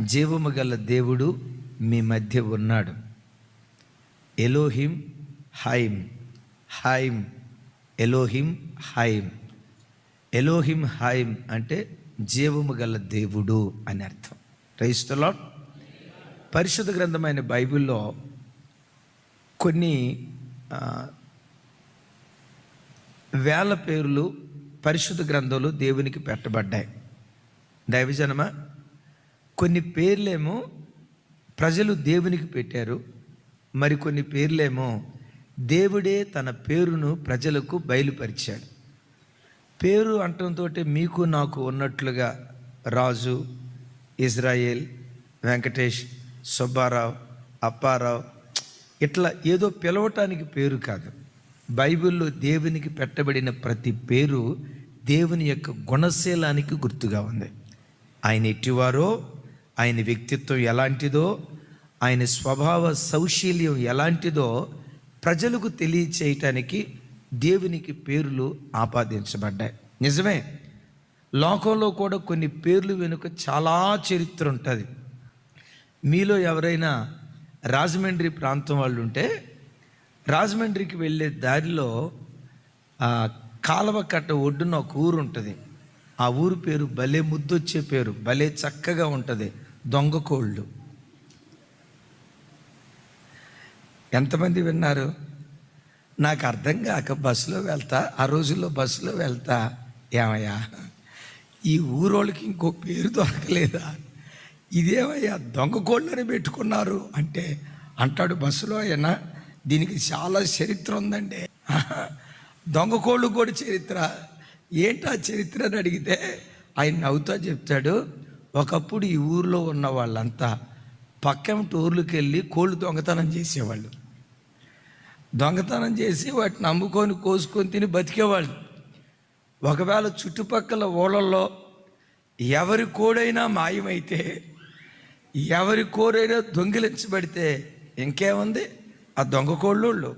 జీవము గల దేవుడు మీ మధ్య ఉన్నాడు. ఎలోహిం హైమ్ హైమ్ ఎలోహిం హైమ్ ఎలోహిం హైమ్ అంటే జీవము గల దేవుడు అని అర్థం. క్రైస్తలో పరిశుద్ధ గ్రంథమైన బైబిల్లో కొన్ని వేల పేర్లు పరిశుద్ధ గ్రంథంలో దేవునికి పెట్టబడ్డాయి. దైవజనమా? కొన్ని పేర్లేమో ప్రజలు దేవునికి పెట్టారు మరికొన్ని పేర్లేమో దేవుడే తన పేరును ప్రజలకు బయలుపరిచాడు. పేరు అంటంతో మీకు నాకు ఉన్నట్లుగా రాజు ఇజ్రాయేల్ వెంకటేష్ సుబ్బారావు అప్పారావు ఇట్లా ఏదో పిలవటానికి పేరు కాదు. బైబిల్లో దేవునికి పెట్టబడిన ప్రతి పేరు దేవుని యొక్క గుణశీలానికి గుర్తుగా ఉంది. ఆయన ఎట్టివారో ఆయన వ్యక్తిత్వం ఎలాంటిదో ఆయన స్వభావ సౌశీల్యం ఎలాంటిదో ప్రజలకు తెలియచేయటానికి దేవునికి పేర్లు ఆపాదించబడ్డాయి. నిజమే లోకంలో కూడా కొన్ని పేర్లు వెనుక చాలా చరిత్ర ఉంటుంది. మీలో ఎవరైనా రాజమండ్రి ప్రాంతం వాళ్ళు ఉంటే రాజమండ్రికి వెళ్ళే దారిలో కాలవ కట్ట ఒడ్డున ఒక ఊరు ఉంటుంది ఆ ఊరు పేరు భలే ముద్దొచ్చే పేరు భలే చక్కగా ఉంటుంది. దొంగకోళ్ళు ఎంతమంది విన్నారు? నాకు అర్థం కాక బస్సులో వెళ్తా ఆ రోజుల్లో బస్సులో వెళ్తా. ఏమయ్యా? ఈ ఊరోళ్ళకి ఇంకో పేరు దొరకలేదా? ఇదేమయ్యా దొంగ కోళ్ళని పెట్టుకున్నారు అంటే అంటాడు బస్సులో అయినా దీనికి చాలా చరిత్ర ఉందండి. దొంగ కోళ్ళు కూడా చరిత్ర. ఏంటా చరిత్ర అని అడిగితే ఆయన నవ్వుతా చెప్తాడు ఒకప్పుడు ఈ ఊర్లో ఉన్న వాళ్ళంతా పక్కన టూర్లకు వెళ్ళి కోళ్ళు దొంగతనం చేసేవాళ్ళు. దొంగతనం చేసి వాటిని అమ్ముకొని కోసుకొని తిని బతికేవాళ్ళు. ఒకవేళ చుట్టుపక్కల ఊళ్ళల్లో ఎవరి కోడైనా మాయమైతే ఎవరి కోరైనా దొంగిలించబడితే ఇంకేముంది? ఆ దొంగ కోళ్ళోళ్ళు.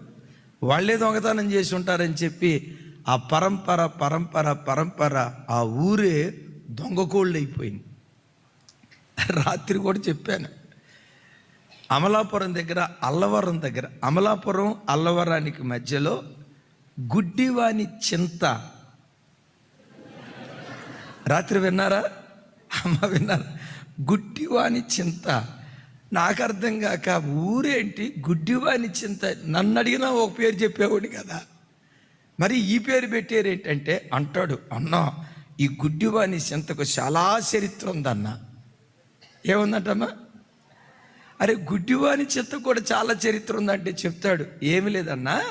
వాళ్ళే దొంగతనం చేసి ఉంటారని చెప్పి ఆ పరంపర పరంపర పరంపర ఆ ఊరే దొంగ కోళ్ళు అయిపోయింది రాత్రి కూడా చెప్పాను. అమలాపురం దగ్గర అల్లవరం దగ్గర అమలాపురం అల్లవరానికి మధ్యలో గుడ్డివాని చింత. రాత్రి విన్నారా? అమ్మ విన్నారా? గుడ్డివాని చింత. నాకు అర్థం కాక ఊరేంటి? గుడ్డివాని చింత. నన్ను అడిగినా ఒక పేరు చెప్పేవాడు కదా. మరి ఈ పేరు పెట్టారు ఏంటంటే అంటాడు అన్నా ఈ గుడ్డివాని చింతకు చాలా చరిత్ర ఉందన్నా. ఏముందంటమ్మా? అరే గుడ్డివాని చెత్త కూడా చాలా చరిత్ర ఉందంటే చెప్తాడు. ఏమి లేదన్నా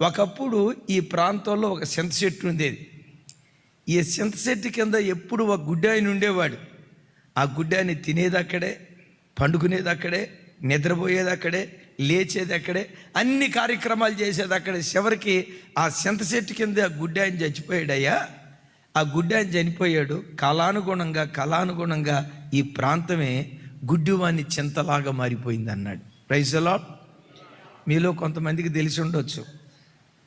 ఒకప్పుడు ఈ ప్రాంతంలో ఒక సింత చెట్టు ఉండేది. ఈ చింత చెట్టు కింద ఎప్పుడు ఒక గుడ్డాయిని ఉండేవాడు. ఆ గుడ్డాన్ని తినేది అక్కడే పండుకునేది అక్కడే నిద్రపోయేది అక్కడే లేచేది అక్కడే అన్ని కార్యక్రమాలు చేసేది అక్కడే చివరికి ఆ చింత చెట్టు కింద ఆ గుడ్డాయిని చచ్చిపోయాడయ్యా. ఆ గుడ్డాయిని చనిపోయాడు. కళానుగుణంగా కళానుగుణంగా ఈ ప్రాంతమే గుడ్డివాణి చింతలాగా మారిపోయింది అన్నాడు ప్రైజలా మీలో కొంతమందికి తెలిసి ఉండొచ్చు.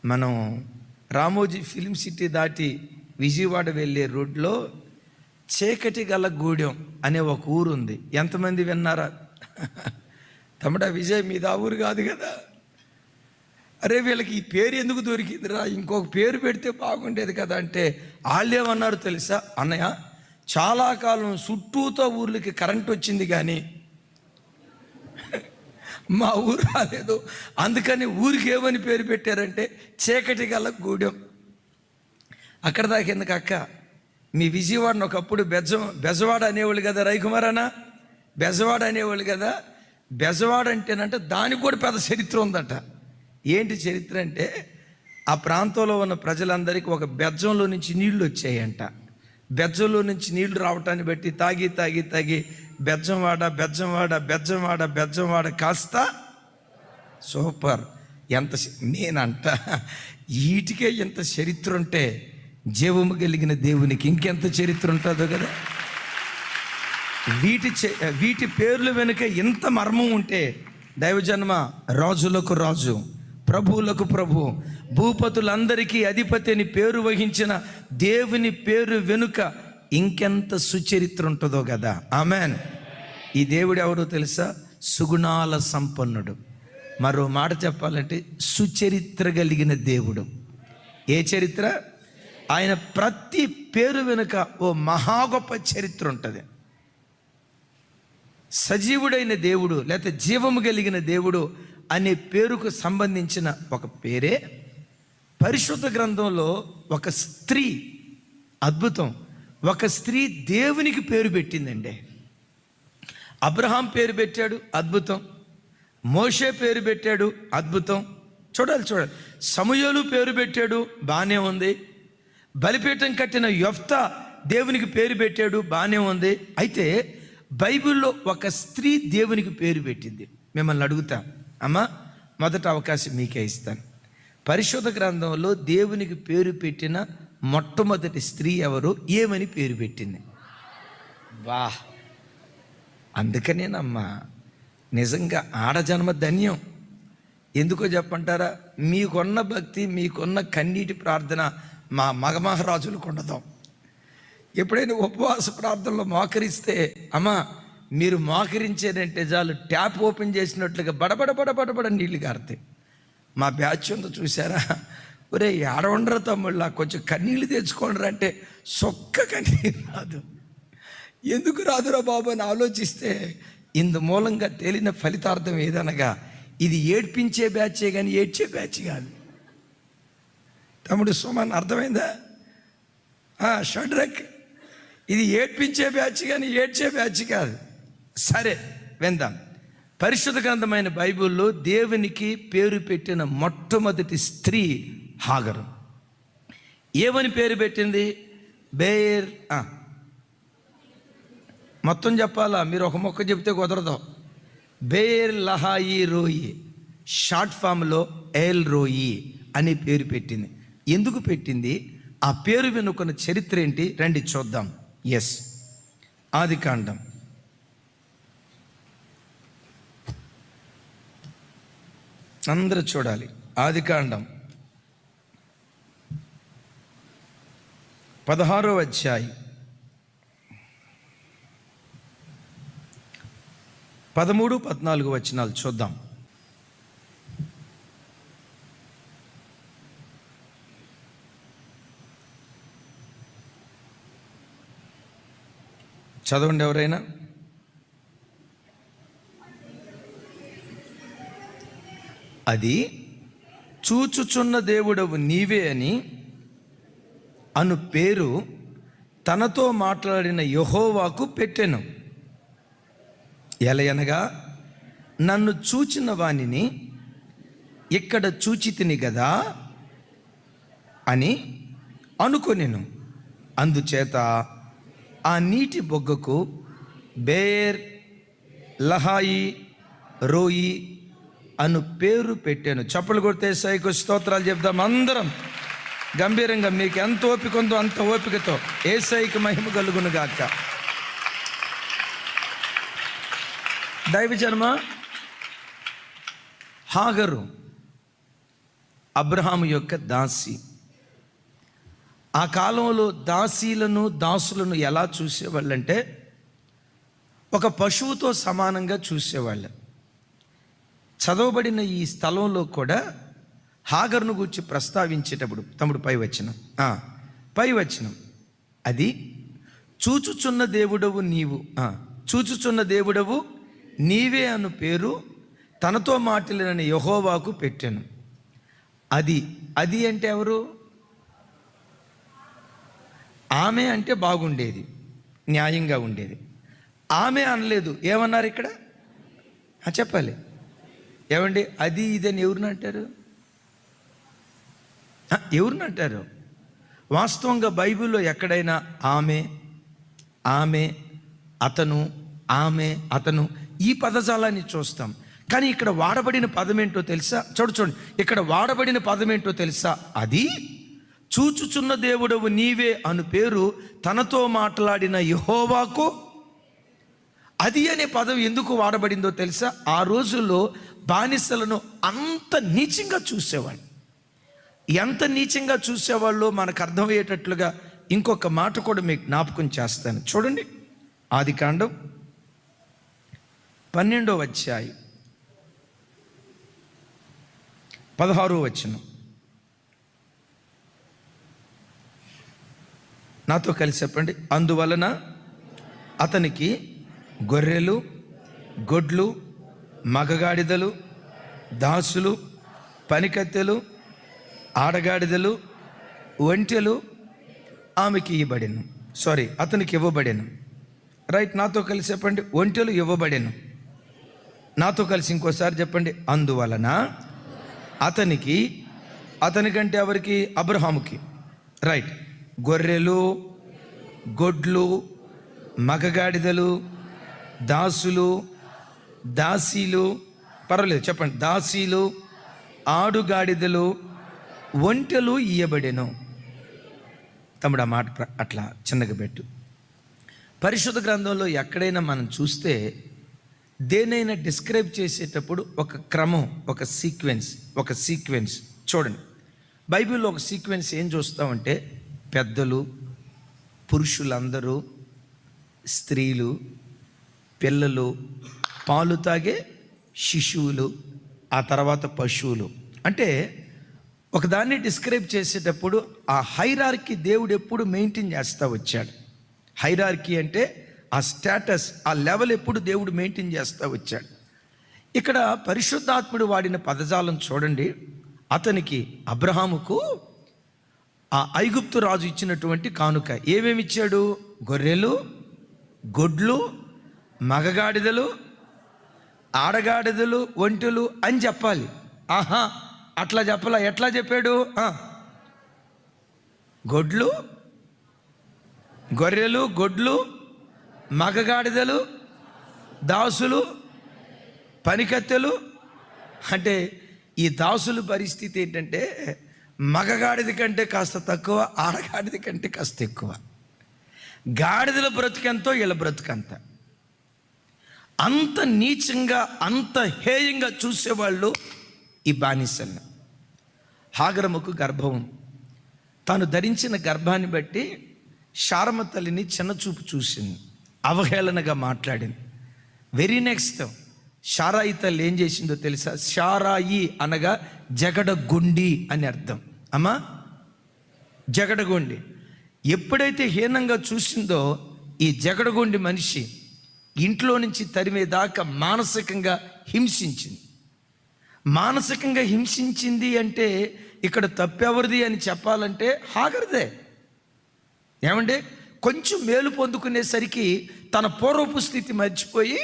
మనం రామోజీ ఫిలిం సిటీ దాటి విజయవాడ వెళ్ళే రోడ్లో చీకటి గల గూడెం అనే ఒక ఊరుంది. ఎంతమంది విన్నారా? తమ్ముడా విజయ్ మీద ఆ ఊరు కాదు కదా? అరే వీళ్ళకి ఈ పేరు ఎందుకు దొరికిందిరా? ఇంకొక పేరు పెడితే బాగుండేది కదా అంటే వాళ్ళు ఏమన్నారు తెలుసా? అన్నయ్య చాలా కాలం చుట్టూతో ఊర్లకి కరెంట్ వచ్చింది కానీ మా ఊరు రాలేదు. అందుకని ఊరికి ఏమని పేరు పెట్టారంటే చీకటి గల గూడెం. అక్కడ దాకా ఎందుకు అక్క? మీ విజయవాడను ఒకప్పుడు బెజ బెజవాడ అనేవాళ్ళు కదా రవికుమార్ అన్న బెజవాడ అనేవాళ్ళు కదా? బెజవాడ అంటేనంటే దానికి కూడా పెద్ద చరిత్ర ఉందట. ఏంటి చరిత్ర అంటే ఆ ప్రాంతంలో ఉన్న ప్రజలందరికీ ఒక బెజ్జంలో నుంచి నీళ్ళు వచ్చాయంట. బెజ్జంలో నుంచి నీళ్ళు రావటాన్ని బట్టి తాగి తాగి తాగి బెజ్జంవాడ బెజ్జంవాడ బెజ్జంవాడ బెజ్జంవాడ కాస్త సూపర్. ఎంత నేనంట వీటికే ఎంత చరిత్ర ఉంటే జీవము కలిగిన దేవునికి ఇంకెంత చరిత్ర ఉంటుందో కదా. వీటి చే- వీటి పేర్లు వెనుక ఎంత మర్మం ఉంటే దైవజన్మ రాజులకు రాజు ప్రభువులకు ప్రభు భూపతులందరికీ అధిపతి అని పేరు వహించిన దేవుని పేరు వెనుక ఇంకెంత సుచరిత్ర ఉంటుందో కదా. ఆమెన్. ఈ దేవుడు ఎవరో తెలుసా? సుగుణాల సంపన్నుడు. మరో మాట చెప్పాలంటే సుచరిత్ర కలిగిన దేవుడు. ఏ చరిత్ర? ఆయన ప్రతి పేరు వెనుక ఓ మహా గొప్ప చరిత్ర ఉంటుంది. సజీవుడైన దేవుడు లేకపోతే జీవము కలిగిన దేవుడు అనే పేరుకు సంబంధించిన ఒక పేరే. పరిశుద్ధ గ్రంథంలో ఒక స్త్రీ అద్భుతం. ఒక స్త్రీ దేవునికి పేరు పెట్టిందండి. అబ్రహాం పేరు పెట్టాడు అద్భుతం. మోషే పేరు పెట్టాడు అద్భుతం. చూడాలి చూడాలి. సమూయేలు పేరు పెట్టాడు బాగానే ఉంది. బలిపీఠం కట్టిన యొఫ్త దేవునికి పేరు పెట్టాడు బాగానే ఉంది. అయితే బైబిల్లో ఒక స్త్రీ దేవునికి పేరు పెట్టింది. మిమ్మల్ని అడుగుతాం. అమ్మా మొదట అవకాశం మీకే ఇస్తాను. పరిశోధ గ్రంథంలో దేవునికి పేరు పెట్టిన మొట్టమొదటి స్త్రీ ఎవరు? ఏమని పేరు పెట్టింది? వా అందుకనేనమ్మా నిజంగా ఆడజన్మ ధన్యం. ఎందుకో చెప్పంటారా? మీకున్న భక్తి మీకున్న కన్నీటి ప్రార్థన మా మగమహారాజులకు ఉండదాం. ఎప్పుడైనా ఉపవాస ప్రార్థనలో మోకరిస్తే అమ్మా మీరు మోకరించేదంటే చాలు ట్యాప్ ఓపెన్ చేసినట్లుగా బడబడ బడబడబడ నీళ్ళు గారుతాయి. మా బ్యాచ్ ఉందో చూసారా? ఒరే ఏడవండరు తమ్ముళ్ళ కొంచెం కన్నీళ్ళు తెచ్చుకోండి అంటే సొక్క కన్నీరు రాదు. ఎందుకు రాదురా బాబు అని ఆలోచిస్తే ఇందు మూలంగా తేలిన ఫలితార్థం ఏదనగా ఇది ఏడ్పించే బ్యాచే కానీ ఏడ్చే బ్యాచ్ కాదు. తమ్ముడు సుమన్ అర్థమైందా? షడ్రక్ ఇది ఏడ్పించే బ్యాచ్ కానీ ఏడ్చే బ్యాచ్ కాదు. సరే విందాం. పరిశుద్ధ గ్రంథమైన బైబిల్లో దేవునికి పేరు పెట్టిన మొట్టమొదటి స్త్రీ హాగరు. ఏమని పేరు పెట్టింది? బేర్ మొత్తం చెప్పాలా? మీరు ఒక మొక్క చెప్తే కుదరదు. బేర్ లహాయి రోయి షార్ట్ ఫామ్లో ఎల్ రోయి అని పేరు పెట్టింది. ఎందుకు పెట్టింది? ఆ పేరు వెనుకున్న చరిత్ర ఏంటి? రండి చూద్దాం. ఎస్. ఆది కాండం. అందరూ చూడాలి. ఆదికాండం పదహారో అధ్యాయం. పదమూడు పద్నాలుగు వచనాలు చూద్దాం. చదవండి ఎవరైనా? అది చూచుచున్న దేవుడవు నీవే అని అను పేరు తనతో మాట్లాడిన యహోవాకు పెట్టెను. ఎలయనగా నన్ను చూచిన వాణిని ఇక్కడ చూచితిని గదా అని అనుకొనెను. అందుచేత ఆ నీటి బొగ్గకు బేర్ లహాయి రోయి అను పేరు పెట్టాను. చప్పలు కొడితే సైకు స్తోత్రాలు చెప్దాం అందరం. గంభీరంగా మీకు ఎంత ఓపిక ఉందో అంత ఓపికతో ఏ సైకి మహిమ కలుగును గాక. దైవజన్మ హాగరు అబ్రహాము యొక్క దాసి. ఆ కాలంలో దాసీలను దాసులను ఎలా చూసేవాళ్ళంటే ఒక పశువుతో సమానంగా చూసేవాళ్ళు. చదవబడిన ఈ స్థలంలో కూడా హాగర్ను గురించి ప్రస్తావించేటప్పుడు తమ్ముడు పై వచ్చిన పై వచ్చినం అది చూచుచున్న దేవుడవు నీవు. చూచుచున్న దేవుడవు నీవే అను పేరు తనతో మాటలేనని యహోవాకు పెట్టాను. అది అది అంటే ఎవరు? ఆమె అంటే బాగుండేది న్యాయంగా ఉండేది. ఆమె అనలేదు. ఏమన్నారు ఇక్కడ? చెప్పాలి. ఏమండి? అది ఇదని ఎవరిని అంటారు? ఎవరిని అంటారు? వాస్తవంగా బైబిల్లో ఎక్కడైనా ఆమె ఆమె అతను ఆమె అతను ఈ పదజాలాన్ని చూస్తాం. కానీ ఇక్కడ వాడబడిన పదం ఏంటో తెలుసా? చూడు చూడండి ఇక్కడ వాడబడిన పదం ఏంటో తెలుసా? అది చూచుచున్న దేవుడవు నీవే అను పేరు తనతో మాట్లాడిన యహోవాకు. అది అనే పదం ఎందుకు వాడబడిందో తెలుసా? ఆ రోజుల్లో బానిసలను అంత నీచంగా చూసేవాళ్ళు. ఎంత నీచంగా చూసేవాళ్ళు మనకు అర్థమయ్యేటట్లుగా ఇంకొక మాట కూడా మీకు జ్ఞాపకం చేస్తాను. చూడండి. ఆది కాండం పన్నెండో వచ్చాయి పదహారో వచనం. నాతో కలిసి చెప్పండి. అందువలన అతనికి గొర్రెలు గొడ్లు మగగాడిదలు దాసులు పనికత్తెలు ఆడగాడిదలు ఒంటెలు ఆమెకి ఇవ్వబడెను. సారీ అతనికి ఇవ్వబడెను. రైట్ నాతో కలిసి చెప్పండి ఒంటెలు ఇవ్వబడెను. నాతో కలిసి ఇంకోసారి చెప్పండి అందువలన అతనికి అతనికంటే ఎవరికి? అబ్రహాముకి. రైట్ గొర్రెలు గొడ్లు మగగాడిదలు దాసులు దాసీలు పర్వాలేదు చెప్పండి. దాసీలు ఆడుగాడిదలు ఒంటెలు ఇయ్యబడెను. తమ్ముడు ఆ మాట అట్లా చిన్నగా పెట్టు. పరిశుద్ధ గ్రంథంలో ఎక్కడైనా మనం చూస్తే దేనైనా డిస్క్రైబ్ చేసేటప్పుడు ఒక క్రమం ఒక సీక్వెన్స్ ఒక సీక్వెన్స్ చూడండి. బైబిల్లో ఒక సీక్వెన్స్ ఏం చూస్తామంటే పెద్దలు పురుషులందరూ స్త్రీలు పిల్లలు పాలు తాగే శిశువులు ఆ తర్వాత పశువులు. అంటే ఒకదాన్ని డిస్క్రైబ్ చేసేటప్పుడు ఆ హైరార్కి దేవుడు ఎప్పుడు మెయింటైన్ చేస్తూ వచ్చాడు. హైరార్కీ అంటే ఆ స్టేటస్ ఆ లెవెల్ ఎప్పుడు దేవుడు మెయింటైన్ చేస్తూ వచ్చాడు. ఇక్కడ పరిశుద్ధాత్ముడు వాడిన పదజాలం చూడండి. అతనికి అబ్రహాముకు ఆ ఐగుప్తు రాజు ఇచ్చినటువంటి కానుక ఏమేమి ఇచ్చాడు? గొర్రెలు గొడ్లు మగగాడిదలు ఆడగాడిదలు ఒంటెలు అని చెప్పాలి. ఆహా అట్లా చెప్పలా ఎట్లా చెప్పాడు? గొడ్లు గొర్రెలు గొడ్లు మగగాడిదలు దాసులు పనికత్తెలు. అంటే ఈ దాసుల పరిస్థితి ఏంటంటే మగగాడిది కంటే కాస్త తక్కువ ఆడగాడిది కంటే కాస్త ఎక్కువ. గాడిదల బ్రతుకెంతో వీళ్ళ బ్రతుకంతా అంత నీచంగా అంత హేయంగా చూసేవాళ్ళు ఈ బానిసన్న. హాగరముకు గర్భం. తాను ధరించిన గర్భాన్ని బట్టి శారమ తల్లిని చిన్నచూపు చూసింది. అవహేళనగా మాట్లాడింది. వెరీ నెక్స్ట్ షారాయి తల్లి ఏం చేసిందో తెలుసా? షారాయి అనగా జగడగుండి అని అర్థం. అమ్మా? జగడగొండి. ఎప్పుడైతే హీనంగా చూసిందో ఈ జగడగొండి మనిషి ఇంట్లో నుంచి తరిమేదాకా మానసికంగా హింసించింది. మానసికంగా హింసించింది అంటే ఇక్కడ తప్పెవరిది అని చెప్పాలంటే హాగరిదే. ఏమండి? కొంచెం మేలు పొందుకునేసరికి తన పూర్వపు స్థితి మర్చిపోయి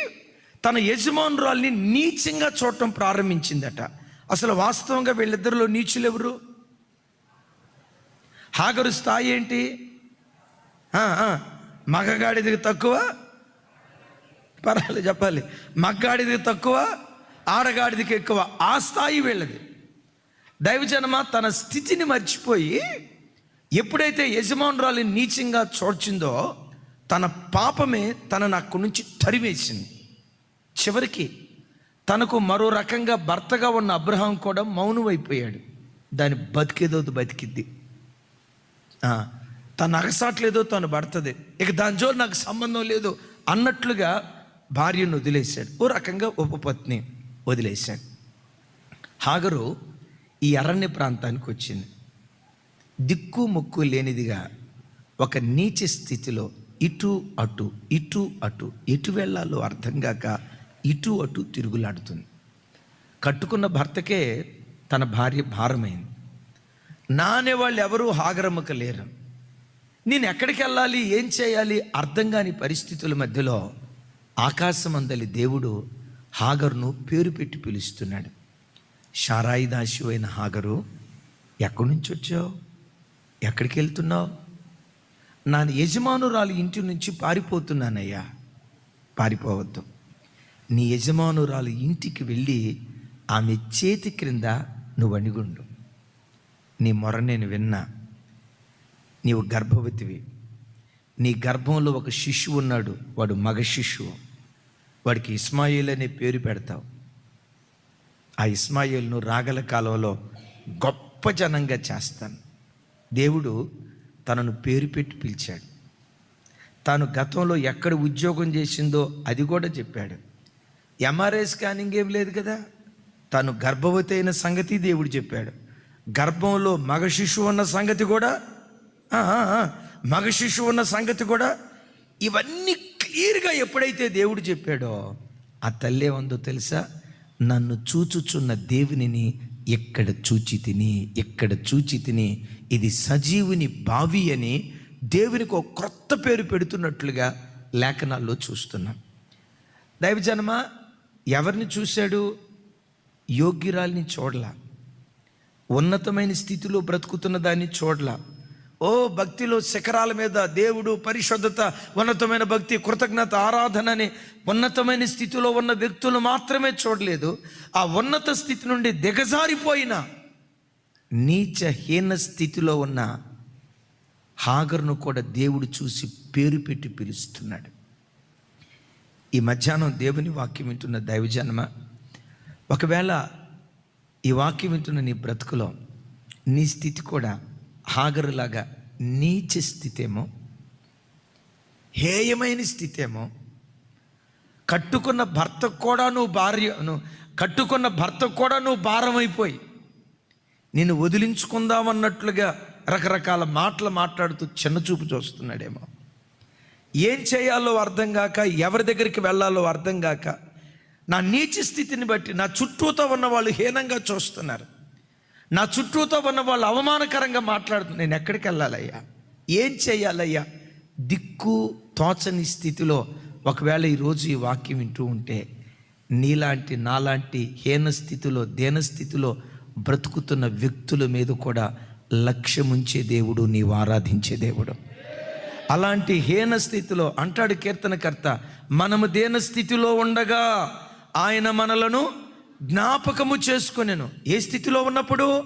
తన యజమానురాల్ని నీచంగా చూడటం ప్రారంభించిందట. అసలు వాస్తవంగా వీళ్ళిద్దరిలో నీచులు ఎవరు హాగరు స్థాయి ఏంటి? మగగాడిది తక్కువ పర్వాలేదు చెప్పాలి. మగ్గాడిది తక్కువ ఆడగాడిదికి ఎక్కువ. ఆ స్థాయి వీళ్ళది. దైవజనమ తన స్థితిని మర్చిపోయి ఎప్పుడైతే యజమానురాలు నీచంగా చూడ్చిందో తన పాపమే తనను అక్కడి నుంచి తరివేసింది చివరికి తనకు మరో రకంగా భర్తగా ఉన్న అబ్రహాం కూడా మౌనమైపోయాడు. దాని బతికేదో బతికిద్ది. తను అగసాట్లేదో తను పడుతుంది. ఇక దాని జోలు నాకు సంబంధం లేదు అన్నట్లుగా భార్యను వదిలేశాడు. ఓ రకంగా ఉపపత్ని వదిలేశాడు. హాగరు ఈ అరణ్య ప్రాంతానికి వచ్చింది. దిక్కు ముక్కు లేనిదిగా ఒక నీచ స్థితిలో ఇటు అటు ఇటు అటు ఎటు వెళ్ళాలో అర్థం కాక ఇటు అటు తిరుగులాడుతుంది. కట్టుకున్న భర్తకే తన భార్య భారమైంది. నానే వాళ్ళు ఎవరూ హాగరమ్మక లేరు. నేను ఎక్కడికి వెళ్ళాలి ఏం చేయాలి అర్థం కాని పరిస్థితుల మధ్యలో ఆకాశమందలి దేవుడు హాగర్ను పేరు పెట్టి పిలుస్తున్నాడు. షారాయి దాసి అయిన హాగరు ఎక్కడి నుంచి వచ్చావు? ఎక్కడికి వెళ్తున్నావు? నా యజమానురాలు ఇంటి నుంచి పారిపోతున్నానయ్యా. పారిపోవద్దు. నీ యజమానురాలు ఇంటికి వెళ్ళి ఆమె చేతి క్రింద నువ్వు అణిగుండు. నీ మొర నేను విన్నా. నీవు గర్భవతివి. నీ గర్భంలో ఒక శిశువు ఉన్నాడు. వాడు మగ శిశువు. వాడికి ఇస్మాయిల్ అనే పేరు పెడతావు ఆ ఇస్మాయిల్ను రాగల కాలంలో గొప్ప జనంగా చేస్తాను. దేవుడు తనను పేరు పెట్టి పిలిచాడు. తాను గతంలో ఎక్కడ ఉద్యోగం చేసిందో అది కూడా చెప్పాడు. ఎంఆర్ఐ స్కానింగ్ ఏం లేదు కదా? తను గర్భవతి అయిన సంగతి దేవుడు చెప్పాడు. గర్భంలో మగ శిశువు ఉన్న సంగతి కూడా మగ శిశువు ఉన్న సంగతి కూడా ఇవన్నీ క్లియర్గా ఎప్పుడైతే దేవుడు చెప్పాడో ఆ తల్లే ఉందో తెలుసా? నన్ను చూచుచున్న దేవునిని ఎక్కడ చూచి తిని ఎక్కడ చూచి తిని ఇది సజీవుని బావి అని దేవునికి ఒక క్రొత్త పేరు పెడుతున్నట్లుగా లేఖనాల్లో చూస్తున్నాం. దైవజనమ ఎవరిని చూశాడు? యోగ్యురాల్ని చూడలా. ఉన్నతమైన స్థితిలో బ్రతుకుతున్న దాన్ని చూడలా. ఓ భక్తిలో శిఖరాల మీద దేవుడు పరిశుద్ధత ఉన్నతమైన భక్తి కృతజ్ఞత ఆరాధన అనే ఉన్నతమైన స్థితిలో ఉన్న వ్యక్తులు మాత్రమే చూడలేదు. ఆ ఉన్నత స్థితి నుండి దిగజారిపోయిన నీచహీన స్థితిలో ఉన్న హాగర్ను కూడా దేవుడు చూసి పేరు పెట్టి పిలుస్తున్నాడు. ఈ మధ్యాహ్నం దేవుని వాక్యం వింటున్న దైవజన్మ ఒకవేళ ఈ వాక్యం వింటున్న నీ బ్రతుకులో నీ స్థితి కూడా హాగరులాగా నీచ స్థితేమో హేయమైన స్థితేమో కట్టుకున్న భర్త కూడా నువ్వు భార్య నువ్వు కట్టుకున్న భర్త కూడా నువ్వు భారమైపోయి నేను నిన్ను వదిలించుకుందామన్నట్లుగా రకరకాల మాటలు మాట్లాడుతూ చిన్న చూపు చూస్తున్నాడేమో. ఏం చేయాలో అర్థం కాక ఎవరి దగ్గరికి వెళ్ళాలో అర్థం కాక నా నీచ స్థితిని బట్టి నా చుట్టూతో ఉన్న వాళ్ళు హీనంగా చూస్తున్నారు. నా చుట్టూతో ఉన్న వాళ్ళు అవమానకరంగా మాట్లాడుతున్నారు నేను ఎక్కడికి వెళ్ళాలయ్యా? ఏం చేయాలయ్యా? దిక్కు తోచని స్థితిలో ఒకవేళ ఈరోజు ఈ వాక్యం వింటూ ఉంటే నీలాంటి నాలాంటి హీన స్థితిలో దేన స్థితిలో బ్రతుకుతున్న వ్యక్తుల మీద కూడా లక్ష్యముంచే దేవుడు నీవు ఆరాధించే దేవుడు. అలాంటి హీన స్థితిలో అంటాడు కీర్తనకర్త మనము దేన స్థితిలో ఉండగా ఆయన మనలను జ్ఞాపకము చేసుకునేను. ఏ స్థితిలో ఉన్నప్పుడు?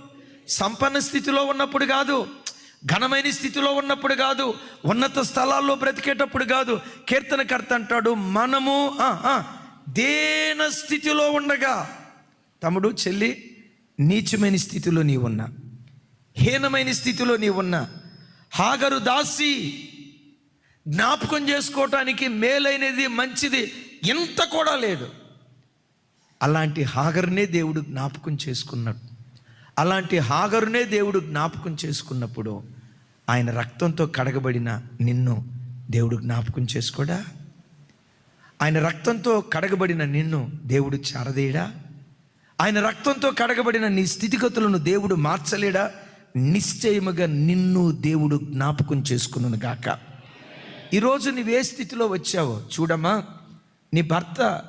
సంపన్న స్థితిలో ఉన్నప్పుడు కాదు. ఘనమైన స్థితిలో ఉన్నప్పుడు కాదు. ఉన్నత స్థలాల్లో బ్రతికేటప్పుడు కాదు. కీర్తనకర్త అంటాడు మనము ఆ, ఆ, దేన స్థితిలో ఉండగా తమ్ముడు చెల్లి నీచమైన స్థితిలో నీ ఉన్నా హీనమైన స్థితిలో నీ ఉన్నా హాగరు దాసి జ్ఞాపకం చేసుకోవటానికి మేలైనది మంచిది ఇంత కూడా లేదు. అలాంటి హాగరునే దేవుడు జ్ఞాపకం చేసుకున్నాడు అలాంటి హాగరునే దేవుడు జ్ఞాపకం చేసుకున్నప్పుడు ఆయన రక్తంతో కడగబడిన నిన్ను దేవుడు జ్ఞాపకం చేసుకోడా? ఆయన రక్తంతో కడగబడిన నిన్ను దేవుడు చారదేయడా? ఆయన రక్తంతో కడగబడిన నీ స్థితిగతులను దేవుడు మార్చలేడా? నిశ్చయముగా నిన్ను దేవుడు జ్ఞాపకం చేసుకును గాక. ఈరోజు నువ్వే స్థితిలో వచ్చావో చూడమ్మా. నీ భర్త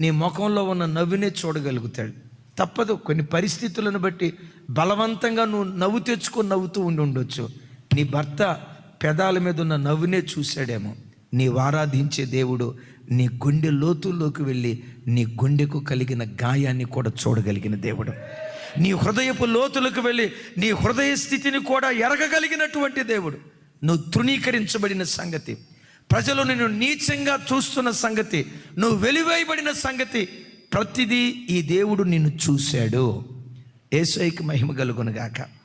నీ ముఖంలో ఉన్న నవ్వునే చూడగలుగుతాడు. తప్పదు కొన్ని పరిస్థితులను బట్టి బలవంతంగా నువ్వు నవ్వు తెచ్చుకొని నవ్వుతూ ఉండి ఉండొచ్చు. నీ భర్త పెదాల మీద ఉన్న నవ్వునే చూశాడేమో. నీ ఆరాధించే దేవుడు నీ గుండె లోతుల్లోకి వెళ్ళి నీ గుండెకు కలిగిన గాయాన్ని కూడా చూడగలిగిన దేవుడు. నీ హృదయపు లోతులకు వెళ్ళి నీ హృదయ స్థితిని కూడా ఎరగగలిగినటువంటి దేవుడు. నువ్వు తృణీకరించబడిన సంగతి. ప్రజలు నిన్ను నీచంగా చూస్తున్న సంగతి నువ్వు వెలివేయబడిన సంగతి ప్రతిదీ ఈ దేవుడు నిన్ను చూశాడు. ఏసైకి మహిమ కలుగునుగాక.